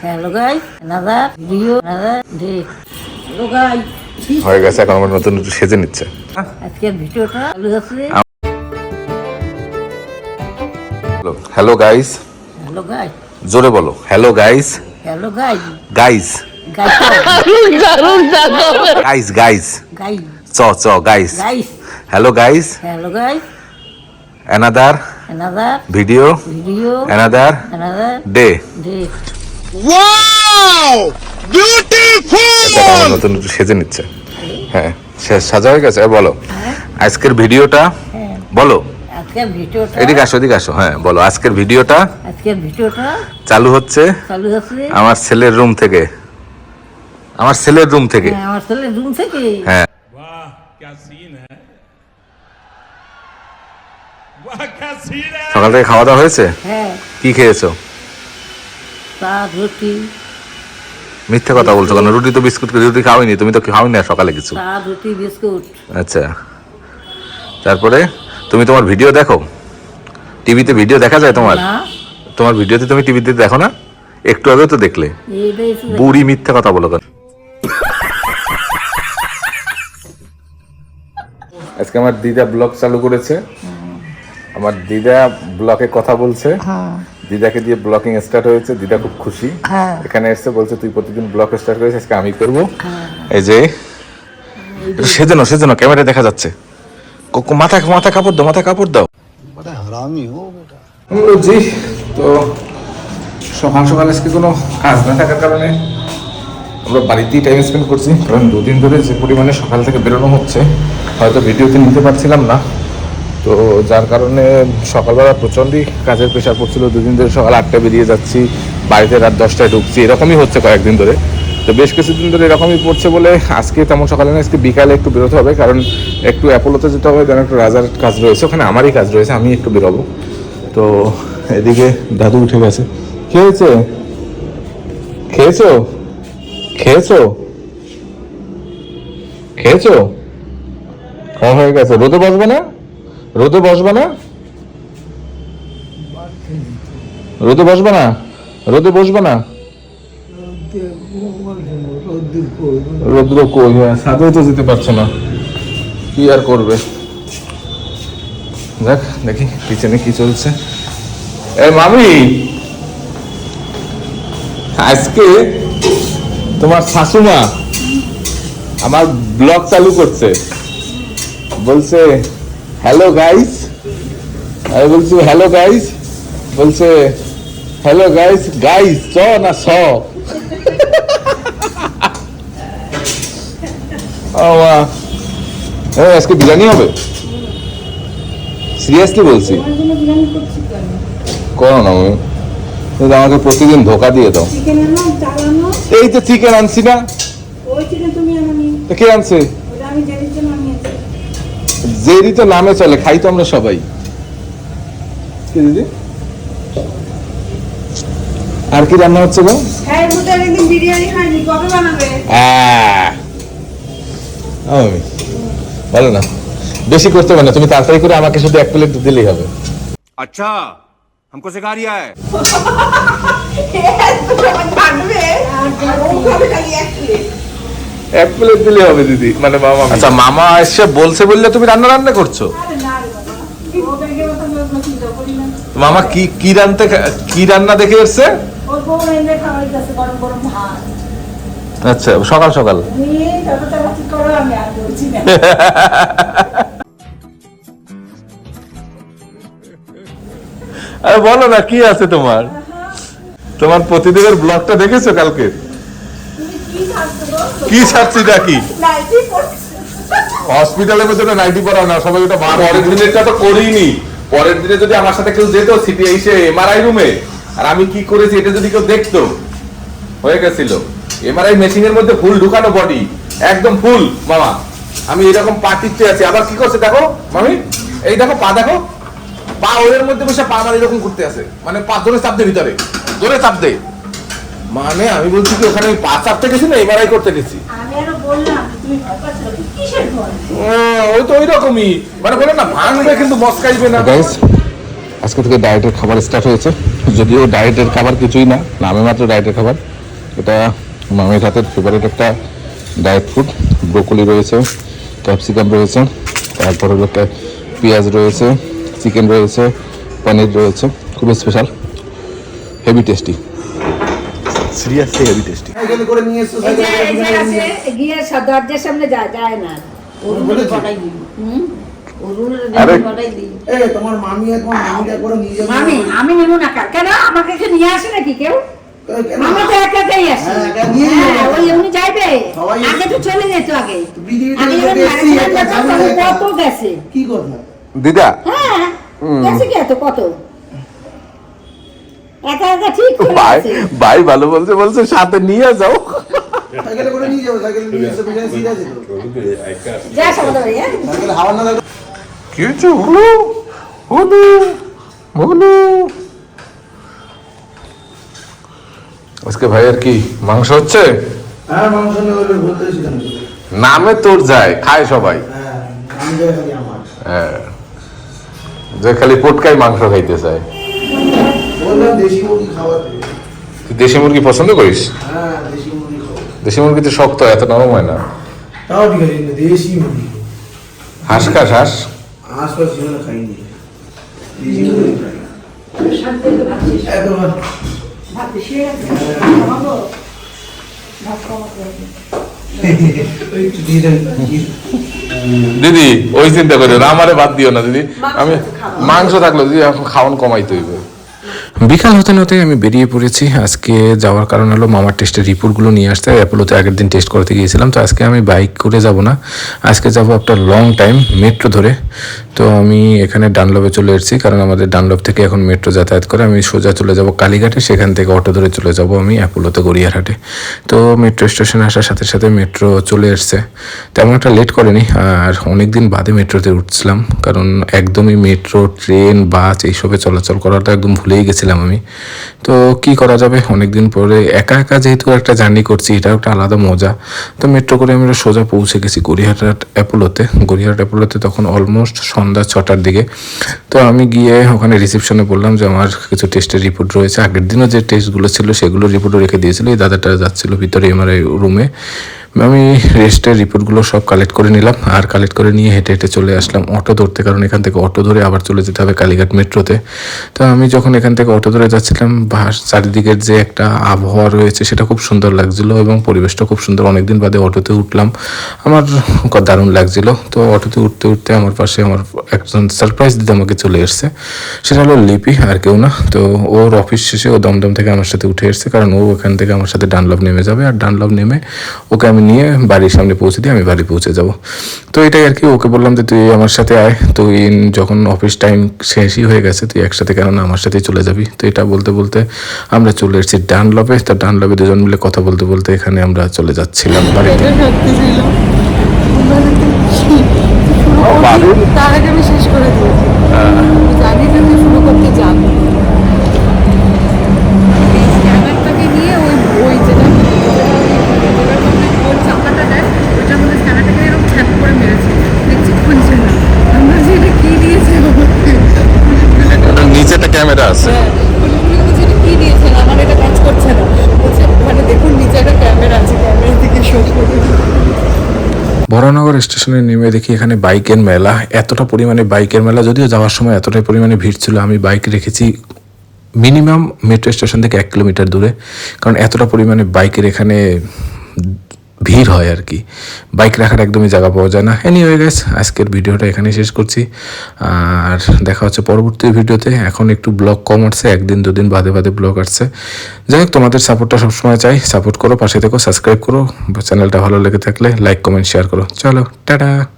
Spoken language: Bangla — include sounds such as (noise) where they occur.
Hello guys another video another day hello guys হয়ে গেছে এখন আমার নতুন সেজে নিচ্ছে। আজকের ভিডিওটা হ্যালো গাইস হ্যালো গাইস জোরে বলো hello guys hello guys guys guys guys guys guys চ চ guys guys hello guys hello guys another video video another day আমার নতুন একটু সেজে নিচ্ছে হ্যাঁ সে- সাজা হয়ে গেছে এ বলো আজকের ভিডিওটা হ্যাঁ বলো আজকের ভিডিওটা এদিকে আসো এদিকে আসো হ্যাঁ বলো আজকের ভিডিওটা আজকের ভিডিওটা চালু হচ্ছে চালু আছে আমার ছেলের রুম থেকে আমার ছেলের রুম থেকে হ্যাঁ, আমার ছেলে রুম থেকে হ্যাঁ वाह क्या सीन है वाह क्या सीन है সকাল থেকে খাওয়া দাওয়া হয়েছে হ্যাঁ কি খেয়েছো চা রুটি মিথ্যে কথা বলছো কেন? রুটি তো বিস্কুট রুটি খাওয়াইনি তুমি তো খাওয়াই না সকালে কিছু। চা রুটি বিস্কুট। আচ্ছা। তারপরে তুমি তোমার ভিডিও দেখো? টিভিতে ভিডিও দেখা যায় তোমার? তোমার ভিডিওতে তুমি টিভিতে দেখো না? একটু আগেও তো দেখলে। বুড়ি মিথ্যে কথা বলো কেন? আজকে আমার দিদা ব্লগ চালু করেছে। আমার দিদা ব্লকে কথা বলছে। দিদাকে দিয়ে ব্লকিং স্টার্ট হয়েছে দিদা খুব খুশি। হ্যাঁ। এখানে এসে বলছে তুই প্রতিদিন ব্লক স্টার্ট করিস আজকে আমি করব। হ্যাঁ। এই যে সেজন্য সেজন্য ক্যামেরা দেখা যাচ্ছে। মাথা মাথা কাপড় দাও মাথা কাপড় দাও। জি তো সকাল সকাল আজকে কোনো কাজ না থাকার কারণে আমরা বাড়িতেই টাইম স্পেন্ড করছি কারণ দুদিন ধরে যে পরিমাণে সকাল থেকে বেরোনো হচ্ছে হয়তো ভিডিওতে নিতে পারছিলাম না। তো যার কারণে সকালবেলা প্রচণ্ডই কাজের প্রেশার পড়ছিল। দুদিন ধরে সকাল আটটায় বেরিয়ে যাচ্ছি, বাড়িতে রাত দশটায় ঢুকছি, এরকমই হচ্ছে কয়েকদিন ধরে। তো বেশ কিছুদিন ধরে এরকমই পড়ছে বলে আজকে তেমন সকালে না, আজকে বিকালে একটু বেরোতে হবে, কারণ একটু অ্যাপোলোতে যেতে হবে দেন একটু রাজার কাজ রয়েছে, ওখানে আমারই কাজ রয়েছে, আমি একটু বেরোবো। তো এদিকে দাদু উঠে গেছে। কি হয়েছে? খেয়েছো? খেয়েছো? খেয়েছো? খাওয়া হয়ে গেছে। রোদে বসবে না? রোদে বসবে না? রোদে বসবে না? রোদে বসবে না? রোদ্র কই? হ্যাঁ তো যেতে পারছ না। কি আর করবে? দেখ, দেখি পিছনে কি চলছে। এ মামি! আজকে তোমার শাশুমা আমার ব্লগ চালু করছে। বলছে হ্যালো গাইস আমি বলছি হ্যালো গাইস বলছে হ্যালো গাইস গাইস চ না স? (laughs) আজকে বিরিয়ানি হবে? সিরিয়াসলি বলছি। করো না তুমি আমাকে প্রতিদিন ধোকা দিয়ে দাও। এই তো চিকেন আনছি না। কে আনছে? জেরি তো নামে চলে খাই তো আমরা সবাই কি দিদি আর কি রান্না হচ্ছে গো হ্যাঁ বুঝতে একদিন বিরিয়ানি খাইনি কবে বানাবে আহ, আমি বলো না বেশি করতে হবে না তুমি তাড়াতাড়ি করে আমাকে শুধু এক প্লেট দিলেই হবে अच्छा हमको सिखा रिया है থাকবে ও কবে খালি এক প্লেট দিলেই হবে দিদি মানে মামা আচ্ছা মামা এসে বলছে বললে তুমি রান্না রান্না করছ? মামা কি কি রান্না কি রান্না দেখে এসছে? আচ্ছা সকাল সকাল। আর বলো না, কি আছে তোমার? তোমার প্রতিদিনের ব্লগটা দেখেছ কালকে? কি ছাড়ছি নাকি? হসপিটালের ভেতরে নাইটি পড়া না সবাই ওটা বার পরের দিনেরটা তো করিনি। পরের দিনে যদি আমার সাথে কেউ যেত সিটি এসে এমআরআই রুমে আর আমি কি করেছি এটা যদি কেউ দেখতো হয়ে গেছিল। এমআরআই মেশিনের মধ্যে ফুল ঢুকানো বডি একদম ফুল মামা। আমি এরকম পা টিপতে আছি। আবার কি করছে দেখো মামি এই দেখো পা দেখো। পা ওদের মধ্যে বসে পা মানে এরকম করতে আছে মানে পা জোরে চাপ দে ভিতরে। জোরে চাপ দে। মানে আমি বলছি কি ওখানে আমি পা চাপতে গেছি না এমআরআই করতে গেছি। আমি আরও বললাম তুমি কিসের ও, ওই তো ওই রকমই মানে বলে না ভাঙবে কিন্তু মস্কাইবে না। গাইস আজকে থেকে ডায়েটের খাবার স্টার্ট হয়েছে। যদিও ডায়েটের খাবার কিছুই না নামে মাত্র ডায়েটের খাবার। এটা মামির হাতের ফেভারিট একটা ডায়েট ফুড ব্রোকলি রয়েছে ক্যাপসিকাম রয়েছে তারপর হলো একটা পেঁয়াজ রয়েছে চিকেন রয়েছে পনির রয়েছে খুব special heavy tasty seriously heavy tasty এই যে এই যে আছে গিয়ে দরজার সামনে যায় যায় না। অরুণের পাঠাই দিই হুম? অরুণের আরে। পাঠাই দিই তোমার মামি একবার মামিটা করে নিয়ে যাবে। মামি আমি নেব না কেন? আমাকে কি নিয়ে আসে নাকি কেউ? মামা তো একা একাই আসে। হ্যাঁ, একা নিয়ে হ্যাঁ। ওই উনি যাইবে। আগে তো চলে যেত আগে। কত গেছে। কি কথা? দিদা। হ্যাঁ গেছে কি এত? কত? একা একা ঠিক ভাই ভাই ভালো বলছে বলছে সাথে নিয়ে যাও। সাইকেলে করে নিয়ে যাব সাইকেলে নিয়ে এসে পিছনে সিট আছে যা সমাদা ভাই হ্যাঁ? হাওয়া না লাগলে কি হলো? হলো? হলো? আজকে ভাই আর কি মাংস হচ্ছে? হ্যাঁ মাংস নামে তোর যায় খায় সবাই। হ্যাঁ আমি যাই খালি আমার। হ্যাঁ। যে খালি পটকাই মাংস খাইতে চায়। দেশি মুরগি পছন্দ করিস? হ্যাঁ দেশি মুরগি খাওয়া দেশি মুরগি তো শক্ত এত নরম হয় না। তাও ঠিক আছে দেশি মুরগি। হাঁস খাস হাঁস? আশপাশ জীবনে খাইনি। দেশি মুরগি খাই। হয়ে। দিদি ওই চিন্তা করে না আমারে বাদ দিও না দিদি। আমি মাংস থাকল দিদি এখন খাওয়ান কমাইতে হইবে। বিকাল হতে হতে আমি বেরিয়ে পড়েছি। আজকে যাওয়ার কারণ হলো মামার টেস্টের রিপোর্টগুলো নিয়ে আসতে। অ্যাপোলোতে আগের দিন টেস্ট করতে গিয়েছিলাম। তো আজকে আমি বাইক করে যাব না। আজকে যাব একটা লং টাইম মেট্রো ধরে। তো আমি এখানে ডানলবে চলে এসেছি। কারণ আমাদের ডানলব থেকে এখন মেট্রো যাতায়াত করে। আমি সোজা চলে যাব কালীঘাটে। সেখান থেকে অটো ধরে চলে যাব আমি অ্যাপোলোতে গড়িয়ারহাটে। তো মেট্রো স্টেশনে আসার সাথে সাথে মেট্রো চলে এসছে। তেমন একটা লেট করেনি। আর অনেক দিন বাদে মেট্রোতে উঠছিলাম। কারণ একদমই মেট্রো ট্রেন বাস এইসবে চলাচল করাটা একদম ভুলেই গেছিলাম। আমি। তো কি করা যাবে? অনেক দিন পরে একা একা যেহেতু একটা জার্নি করছি এটা একটা আলাদা মজা। তো মেট্রো করে আমরা সোজা পৌঁছে গেছি গড়িয়াহাট অ্যাপোলোতে। গড়িয়াহাট অ্যাপোলোতে তখন অলমোস্ট সন্ধ্যা ছটার দিকে। তো আমি গিয়ে ওখানে রিসেপশনে বললাম যে আমার কিছু টেস্টের রিপোর্ট রয়েছে। আগের দিনও যে টেস্টগুলো ছিল সেগুলো রিপোর্টও রেখে দিয়েছিল। এই দাদাটা যাচ্ছিল ভিতরে এমআরআই রুমে আমি রেস্টের রিপোর্টগুলো সব কালেক্ট করে নিলাম। আর কালেক্ট করে নিয়ে হেঁটে হেঁটে চলে আসলাম অটো ধরতে, কারণ এখান থেকে অটো ধরে আবার চলে যেতে হবে কালীঘাট মেট্রোতে। তো আমি যখন এখান থেকে অটো ধরে যাচ্ছিলাম চারিদিকের যে একটা আবহাওয়া রয়েছে, সেটা খুব সুন্দর লাগছিল এবং পরিবেশটা খুব সুন্দর। অনেকদিন বাদে অটোতে উঠলাম। আমার দারুণ লাগছিল। তো অটোতে উঠতে উঠতে আমার পাশে আমার একজন সারপ্রাইজ দিতে আমাকে চলে এসছে। সেটা হলো লিপি, আর কেউ না। তো ওর অফিস শেষে ও দমদম থেকে আমার সাথে উঠে এসছে, কারণ ও ওখান থেকে আমার সাথে ডানলভ নেমে যাবে। আর ডানলভ নেমে ওকে আমি নিয়ে বাড়ির সামনে পৌঁছে দিয়ে আমি বাড়ি পৌঁছে যাব। তো এটাই আর কি ওকে বললাম যে তুই আমার সাথে আয়। তুই যখন অফিস টাইম শেষই হয়ে গেছে তুই একসাথে কেন না আমার সাথেই চলে যাবি? তো এটা বলতে বলতে আমরা চলে এসেছি ডানলভে তো ডানলভে দুজন মিলে কথা বলতে বলতে এখানে আমরা চলে যাচ্ছিলাম বাড়িতে। তার আগে আমি শেষ করে দিয়েছি জানি যে শুরু করতে চান বরানগর স্টেশনে নেমে দেখি এখানে বাইকের মেলা। এতটা পরিমাণে বাইকের মেলা, যদিও যাওয়ার সময় এতটাই পরিমাণে ভিড় ছিল, আমি বাইক রেখেছি মিনিমাম মেট্রো স্টেশন থেকে এক কিলোমিটার দূরে। কারণ এতটা পরিমাণে বাইকের এখানে ভিড় হয় আর কি। বাইক রাখার একদমই জায়গা পাওয়া যায় না। এনিওয়ে গেস আজকের ভিডিওটা এখানেই শেষ করছি। আর দেখা হচ্ছে পরবর্তী ভিডিওতে। এখন একটু ব্লগ কম আসছে, একদিন দুদিন বাদে বাদে ব্লগ আসছে। যাই হোক, তোমাদের সাপোর্টটা সবসময় চাই। সাপোর্ট করো, পাশে থেকো সাবস্ক্রাইব করো। চ্যানেলটা ভালো লেগে থাকলে লাইক কমেন্ট শেয়ার করো। চলো, টাটা!